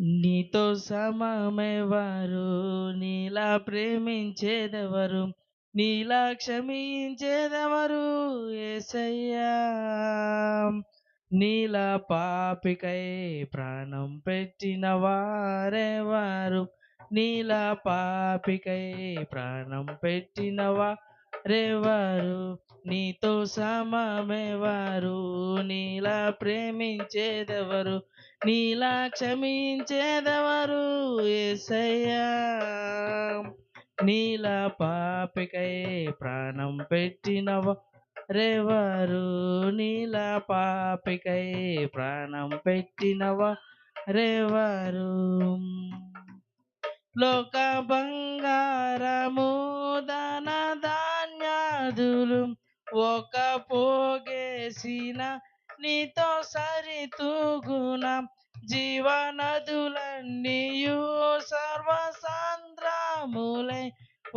నీతో సమమెవరు నీలా ప్రేమించేదెవరు నీలా క్షమించేదెవరు? ఏసయ్యా నీలా పాపికై ప్రాణం పెట్టిన వారెవారు? నీలా పాపికై ప్రాణం పెట్టినవా వారెవరు నీతో సమమెవరు నీలా ప్రేమించేదెవరు నీలా క్షమించేదెవరు ఏసయ్యా. నీలా పాపికై ప్రాణం పెట్టిన వారు నీలా పాపికై ప్రాణం పెట్టిన వారు లోక బంగారము నదులు ఒక పోగేసిన నీతో సరితూగున జీవనదులన్నీయు సర్వసాంద్రములై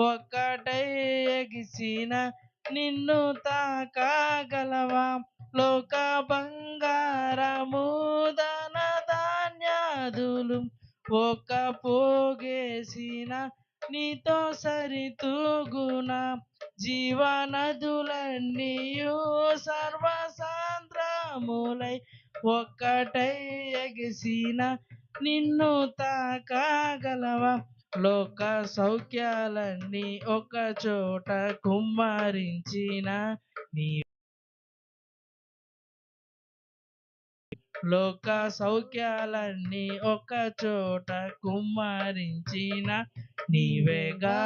ఒక్కటై ఎగిసిన నిన్ను తాకాగలవా? లోక బంగారము ధన ధాన్యాదులు ఒక పోగేసిన నీతో సరితూగున జీవనదులన్నీయు సర్వసాంద్రములై ఒక్కటై ఎగిసిన నిన్ను తాకాగలవా? లోక సౌఖ్యాలన్నీ ఒక చోట కుమ్మరించిన నీ లోక సౌఖ్యాలన్నీ ఒక చోట కుమ్మరించిన నీవేగా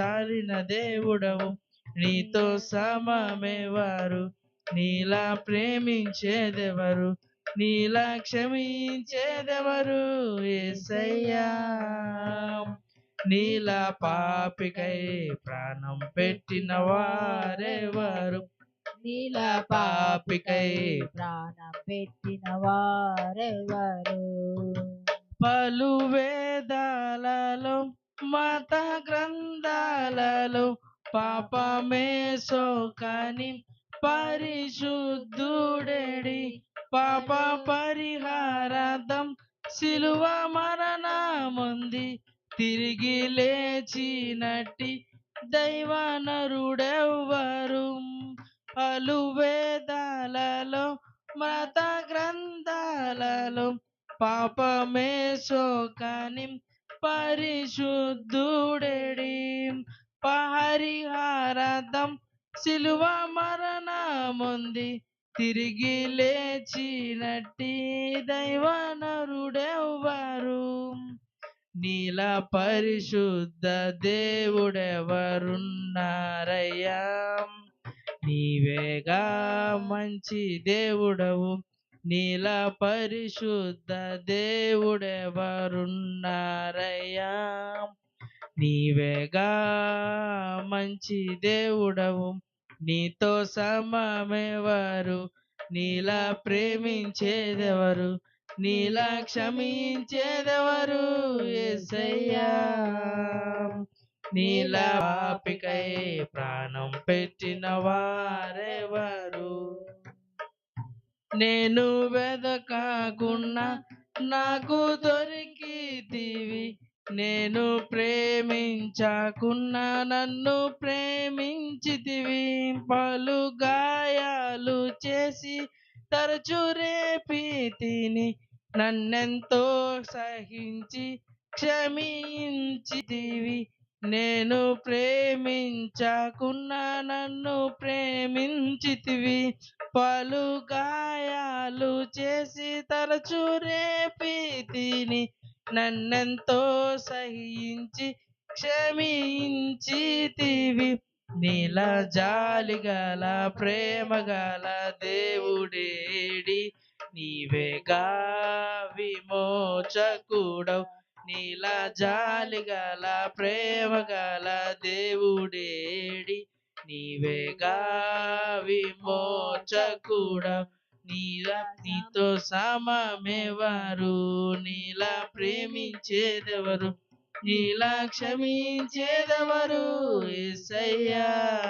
చాలిన దేవుడవు నీతో సమమెవరు. నీలా ప్రేమించేదెవరు? నీలా క్షమించేదెవరు? ఏసయ్యా. నీలా పాపికై ప్రాణం పెట్టిన వారెవరు? నీలా పాపికై ప్రాణం పెట్టిన వారెవరు? పలు గ్రంథాలలో మత గ్రంథాలలో పాపమే సోకని పరిశుద్ధుడెడి. పాప పరిహారార్థం సిలువ మరణముంది. తిరిగి లేచినట్టి దైవనరుడెవ్వరు? పలు వేదాలలో మత గ్రంథాలలో పాపమే సోకని పరిశుద్ధుడెడి పరిహారార్థం సిలువ మరణముంది. తిరిగి లేచినట్టి దైవనరుడెవ్వరు? నీల పరిశుద్ధ దేవుడెవరున్నారయ్యా? నీవేగా మంచి దేవుడవు. నీల పరిశుద్ధ దేవుడెవరున్నారయ్యా? నీవేగా మంచి దేవుడవు. నీతో సమమెవరు? నీలా ప్రేమించేదెవరు? నీలా క్షమించేదెవరు? ఎసయ్యా నీలా పాపికై ప్రాణం పెట్టిన వారెవరు? నేను వెదకాకున్నా నాకు దొరికితివి. నేను ప్రేమించాకున్నా నన్ను ప్రేమించితివి. పలు గాయాలు చేసి తరచు రేపితిని. నన్నెంతో సహించి క్షమించితివి. నేను ప్రేమించకున్నా నన్ను ప్రేమించితివి. పలు గాయాలు చేసి తరచు రేపితిని. నన్నెంతో సహించి క్షమించితివి. నీల జాలిగల ప్రేమగల దేవుడేడి. నీవేగా విమోచకుడవు నీలా జాలి గల ప్రేమ గల దేవుడేడి నీవేగా విమోచకుడవు నీలా నీతో సమమెవరు? నీలా ప్రేమించేదెవరు? నీలా క్షమించేదెవరు? ఏసయ్యా.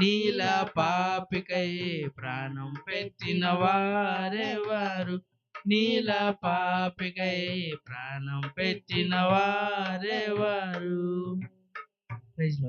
నీలా పాపికై ప్రాణం పెట్టిన వారెవరు? నీలా పాపికై ప్రాణం పెట్టిన వారెవరు? Praise